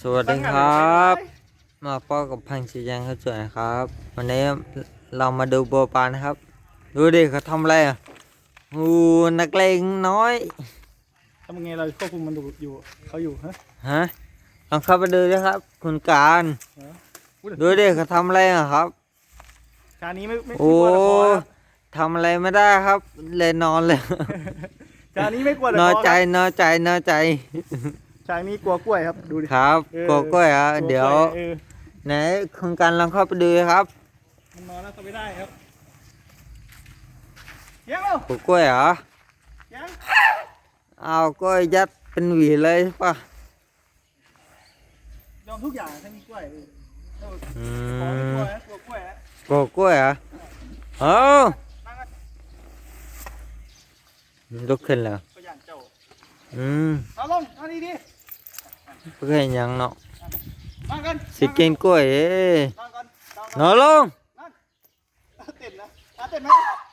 สวัสดีครับ มาพบกับพังชียังเขาสวยนะครับ วันนี้เรามาดูโบวปลานะครับ ดูดิเขาทำอะไรอะอูนักเลงน้อยทำไงเราควบคุมมันอยู่เขาอยู่ฮะฮะลองเข้าไปดูด้วยครับ คุณการอุ๊ยดูดิเขาทำอะไรอะครับชานี้ไม่ไม่โอ้ไม่กลัวตะคอนะทำอะไรไม่ได้ครับ เลยนอนเลยชานี้ไม่กลัวตะนคออนใจนอนใจนอนใจ ชานี้กลัวกล้วยครับดูดิ ครับเออโกโก้ยอะกลัเดี๋ยวกล้เออไหนคุณการลองเข้าไปดูครับ มันนอนแล้วเขาไม่ได้ครับเยังเร็วโกโก้ยเหรอยังเอากล้วยยัดเป็นหวีเลยใช่ปะยอมทุกอย่างถ้ามีกล้วยเอออืขอไม่กลัมวนะกลัวกล้วยนะโกโก้ยเหรอเอ้านั่งกันลุกขึ้นแล้วก็อย่างเจ้าอืมเอาลงนั่งดีดี เพื่อหยังเนาะๆนั่งกันสิกินกล้วยเอ้ยนั่งกันนั่งนอนลงนั่งเต้นนะอะเต้นไหม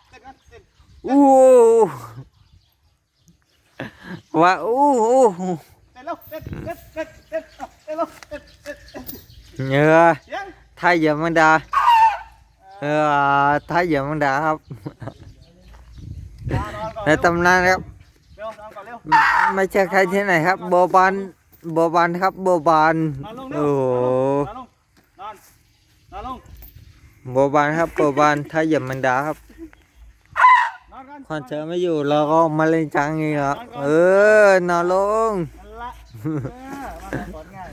เต้นกันเต้นอู้ว่าอู้อู้เต้นแล้วเต้นเต้นเต้นเต้นเอาเต้นแล้วเต้นเต้นเต้นเนื้อยังไทยอย่ามันดาเออไทยอย่ามันดาครับนอนนอนก่อนในตำนานครับเร็วนอนก่อนเร็วไม่ใช่ใครที่ไหนครับโบบาน โบบานครับโบบานนอนลงเร็โอ้วโหนอนลงนอนนอนลงโบบานครับโบบานไทยอย่ามันดาครับนอนกันคอนเสิร์ตไม่อยู่เราก็มาเล่นจังเองครับเออนอนลงนั่นละเออมานอนก่อนง่าย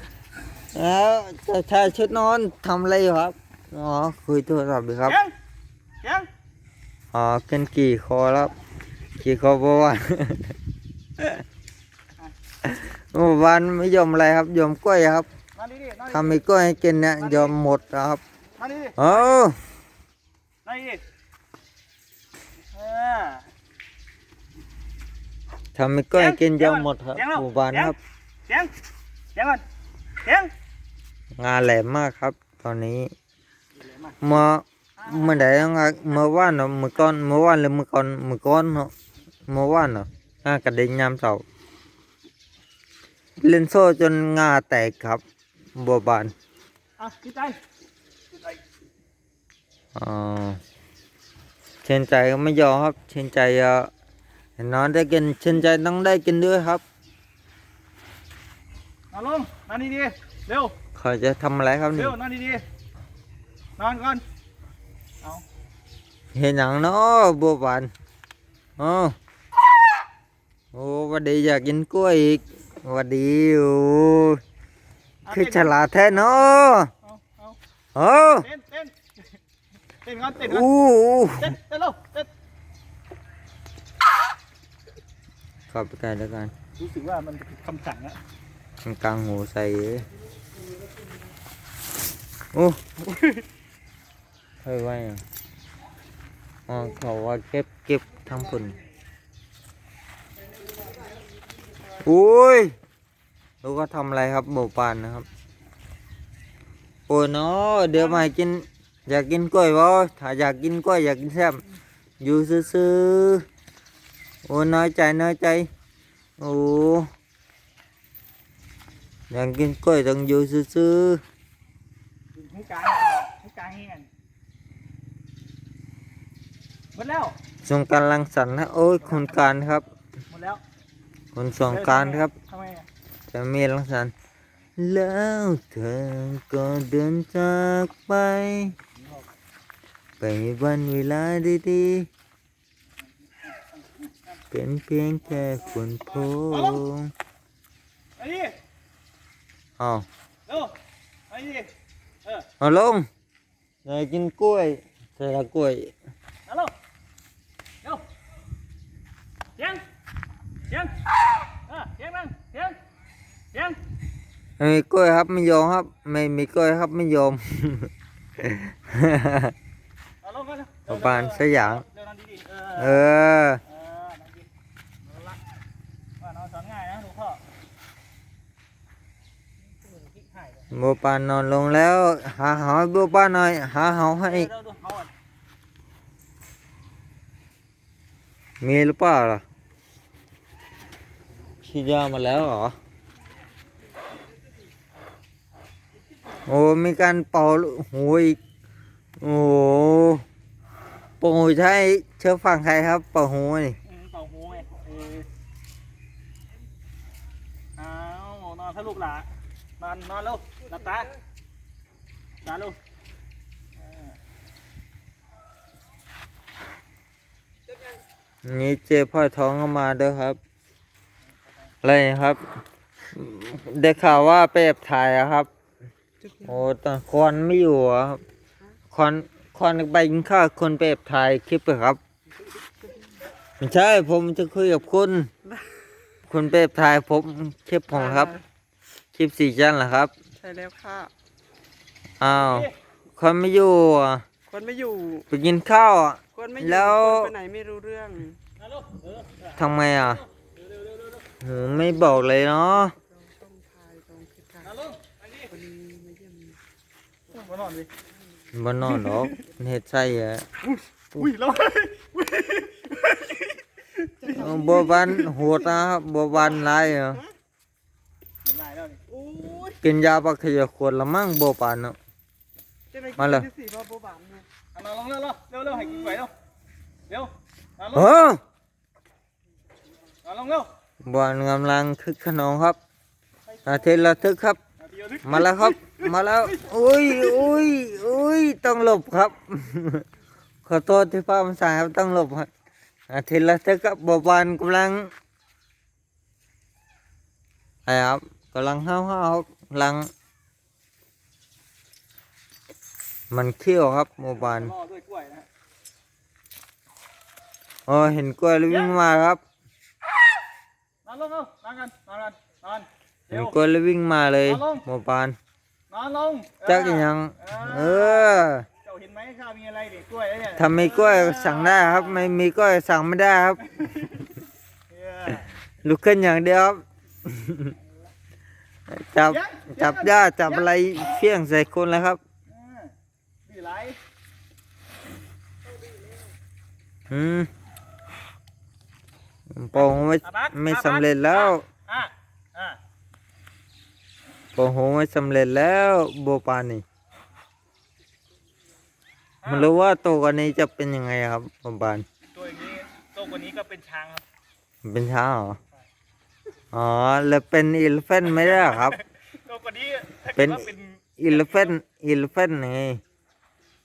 แล้วเจะชายชุดนอนทำอะไรอยู่ครับอ๋อคุยโทรศัพท์อยู่ครับเยังยังอ๋อเกินกี่คอแล้วกี่คอเพราะว่าเมื่อวานไม่ยอมอะไรครับยอมกล้วยครับนอนดีดินอนทำมีกล้วยให้กินเนี่ยยอมหมดนะครับนอนดีดิเอ้านอนดีดิเออทำมีกล้วยให้กินยอมหมดครับหมู่บ้านครับเสียงเสียงก่อนเสียงงานแหลมมากครับ ตอนนี้เมื่อเมื่อไหร่งานเมื่อวานเนาะเมื่อก่อนเมื่อวานหรือเมื่อก่อนเมื่อก่อนเนาะเมื่อวานเนาะงานกระเด็นยามเสาร์ เล่นโซ่จนงาแตกครับ บัวบานอะดีใจดีใจอ๋อเชนใจก็ไม่ยอมครับ เชนใจเอ่อน้องได้กินเชนใจต้องได้กินด้วยครับนอนลงนอนดีดิเร็วเขาจะทำอะไรครับนี่เร็วนอนดีๆนอนก่อนเอาเห็นหนังเนาะบัวบานอ๋อโอ้หวันดีอยากกินกล้วยอีกห วันดีโอ้เอาคือเต้นฉลาดแท้เนาะเอาเอาโอ้เต้นเต้นเต้นก่อนเต้นก่อนอู้อู้เต้นเต้นเร็วเต้นเขับไปไกลแล้วกัน รู้สึกว่ามันคำสั่งอะมันกลางหูใส่เอ้ยโอ้เฮ้ยว่าอย่างอ๋อเขาว่าเก็บเก็บทำผล อุ้ยลูกก็ทำอะไรครับหมูปานนะครับ โอ้ยเนาะเดี๋ยวมาให้กิน อยากกินกล้วยบ่ถ้าอยากกินกล้วยอยากกินแซ่บอยู่ซื่อๆโอ้น้อยใจน้อยใจโอ้อยากกินกล้วยต้องอยู่ซื่อหูกลางหูกลางเงี้ยหมดแล้วๆสงกรารลังสรรค์นะโอ้ยคุณการครับหมดแล้ว คุณสงกรารครับทำไมอะจะมีลังสรรค์แล้วเธอก็เดินจากไป ไปวันเวลาดีๆ เป็นเพียงแค่ฝุ่นโพงไอ้ดิอ้าวเร็วไอ้ดิเออเอาลงอยากกินกล้วยใส่ละกล้วยเอาเร็วเร็วเสียงเสียงเออเสียงนั่งเสียงเสี ยงไม่มีกล้วยครับไม่ยอมครับ ไม่มีกล้วยครับไม่ยอมเอาลงก่อนเร็วเอาปานสยามเร็วนั่งดีๆเอเอออเออนั่งดีเอาละว่าน้องสอนง่ายนะหลวงพ่อพลิกให้เลยบัวปานนอนลงแล้ว หาเหาให้บัวปานหน่อยหาเหาให้เร็วดูเอาอะมีหรือเปล่าล่ะฉีดยามาแล้วเหรอ โอ้มีการเป่าโอ้ยโอ้ป่งหูใช่เชื่อฟังใครครับเป่าหูนี่อืมเป่าหูไงเออเอานอนทะลุหลานอนนอนลูกหลับตาตาลูกนี่เจพ่อท้องเข้ามาเด้อครับอะไรครับ ได้ข่าวว่าไปแอบถ่ายอะครับ โอ้ตอนคอนไม่อยู่อะครับคอนคอนไปกินข้าวคนไปแอบถ่ายคลิปอะครับไม่ใช่ผมจะคุยกับคุณคุณไปแอบถ่ายผมคลิปผมครับ คลิปสี่จันเหรอครับ ใช่แล้วค่ะ อ้าวคนไม่อยู่อะคนไม่อยู่ ไปกินข้าวอะ คนไม่อยู่แล้วคนไปไหนไม่รู้เรื่องนอนลูกเออทำไมอะโหไม่บอกเลยเนาะ ต้องทายต้องคิดค่ะ นอนลูกอันนี้ วันนี้มาเยี่ยม มา นอนดิบนนอนหรอกเฮ็ดใส่อะอุ้ยแล้วเออบัวบานโหดนะครับบัวบานไรอะเห็นลายแล้วนี่โอ้ยกินยาปักขยะขวดละมั่งบัวปานเนาะจะไปกิมาเลยนที่สี่บ้าโบบานเนี่ยเอานอนลงเร็วเร็วเร็วเร็วให้กินไหวเร็วเร็วนอนลเองอนอนลงเร็วบานกำลังคึกขนองครับอาทิตย์ละทึกครับนาทีระทึก มาแล้วครับ มาแล้วอุ้ยอุ้ยอุ้ยต้องหลบครับ ขอโทษที่พ่อมันสายครับต้องหลบครับอาทิตย์ละทึกครับบัวบานกำลังอะไรครับกำลังห้าวห้าวๆกำลัง มันเขี้ยวครับบัวบานรอด้วยกล้วยนะฮะอ๋อเห็นกล้วยแล้ววิ่งมาครับนอนลงเร็วนอนกันนอนกันนอน เห็เร็นวกล้วยแล้ววิ่งมาเลยเอาลงบัวบานนอนลงจักอีหยัง เออเจ้าเห็นไหมข้าวมีอะไรเด็กกล้วยไอ้เนี่ยถ้ามีกล้วยสั่งได้ครับ ไม่มีกล้วยสั่งไม่ได้ครับเออลุกขึ้นอย่างเดียวครับจับยังจับหญ้าจับอะไรเพี้ยงใส่คนแล้วครับเออดีไรอืมโป่งไม่ไม่สำเร็จแล้วอะอะ โป่งหูไม่สำเร็จแล้วโบวปานนี่ไมันรู้ว่าโตกว่านี้จะเป็นยังไงครับโบวปานตัวอย่างนี้ตัวกว่านี้ก็เป็นช้างครับ เป็นช้างเหรออ๋อแล้วเป็นอีเลฟเฟนไม่ได้เหรอครับตัวกว่านี้ถ้าเป็เกิดนว่าเป็นอีเลฟเฟนอีเลฟเฟนไง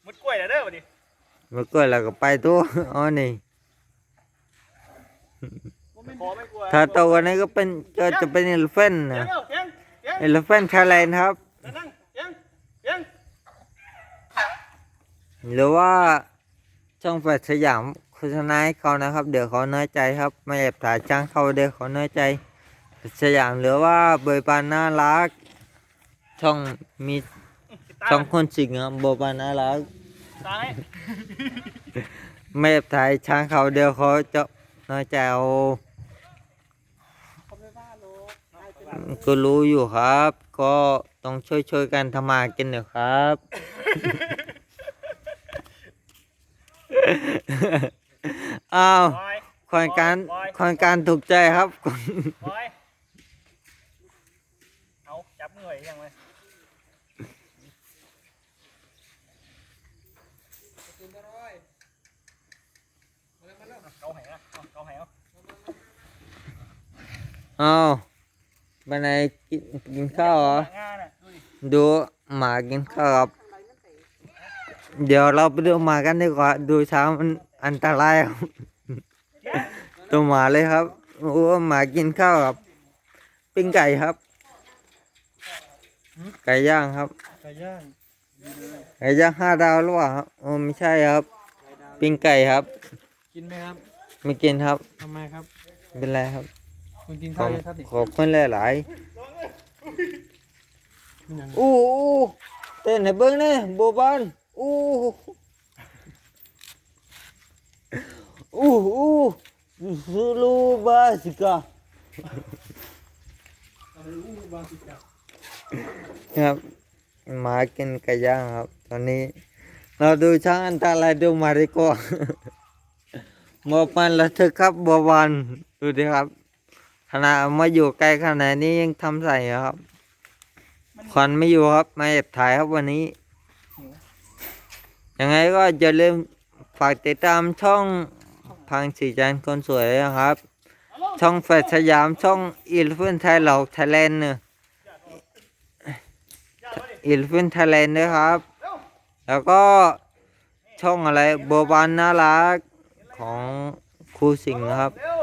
มดกล้วยแล้วเด้อวะดิเมื่อก่อนเราก็ไปตัวอ๋อนี่ ขอไม่กลัวถ้าโตกว่านี้ก็เป็นก็จะเป็นอีเลฟเฟนเดี๋ยนะวเดี๋ยว เดี๋ยวเดี๋ยวอีเลฟเฟนไทยแลนด์ครับเดี๋ยวนั่งเดี๋ยวเดี๋ยวหรือว่าช่องแฟดสยามโฆษณาให้เขานะครับ เดี๋ยวเขาน้อยใจครับ ไม่แอบถ่ายจ้างเขาเดี๋ยวเขาน้อยใจ สยามหรือว่าเบยปานน่ารัก ช่องมีปิดตาช่องคนสิงห์ครับเบยปานน่ารักตาให้ไม่แอบถ่ายช้างเขาเดี๋ยวเขาจะน้อยใจเอาเขาไม่ว่าหรอ กอายเป็นก็รู้อยู่ครับ ก็ต้องช่วยช่วยๆกันทำมาหากินเดี๋ยวครับ อ้าวบอยโครงการบอยโครงการถูกใจครับ บอยเอาจับมือไว้ยังไงเอาไหอะเอาเอาไหเอาอ้าว ไปไหนกินกินข้าวเหรองานอะดูดิดูหมากินข้าวครับ เดี๋ยวเราไปดูหมากันดีกว่า ดูช้างมันอันตรายครับ ตัวหมาเลยครับ โอ้หมากินข้าวครับ ปิ้งไก่ครับ ไก่ย่างครับ ไก่ย่าง ไก่ย่างห้าดาวหรือเปล่าครับโอ้ไม่ใช่ครับ ปิ้งไก่ครับ กินไหมครับ ไม่กินครับ ทำไมครับไม่เป็นไรครับ คุณกินขข้าอวบยังครับดิขอบคุณหลายมันยังๆอู้อู้เต้นให้เบิ้งนี่โบบานอู้อู้อู้ซูลูบาสิกาครับหมากินไก่ย่างครับ ตอนนี้ เราดูช้างอันตรายดูมาริโก หมอปันระทึกครับบัวบานดูดิครับ ขนาดเอามาอยู่ไกลขนาดนี้ยังทำใส่อะครับมันควันไม่อยู่ครับ มาแอบถ่ายครับวันนี้ ยังไงก็อย่าลืมฝากติดตามช่องพังสีจันทร์คนสวยนะครับ ช่องแฟดสยามช่องอิลฟินไทยเหล่าไทยแลนด์เนอะอิลฟินไทยแลนด์ด้วยครับ แล้วก็ช่องอะไรโบบานน่ารักของครูสิงห์นะครับเร็วเร็ว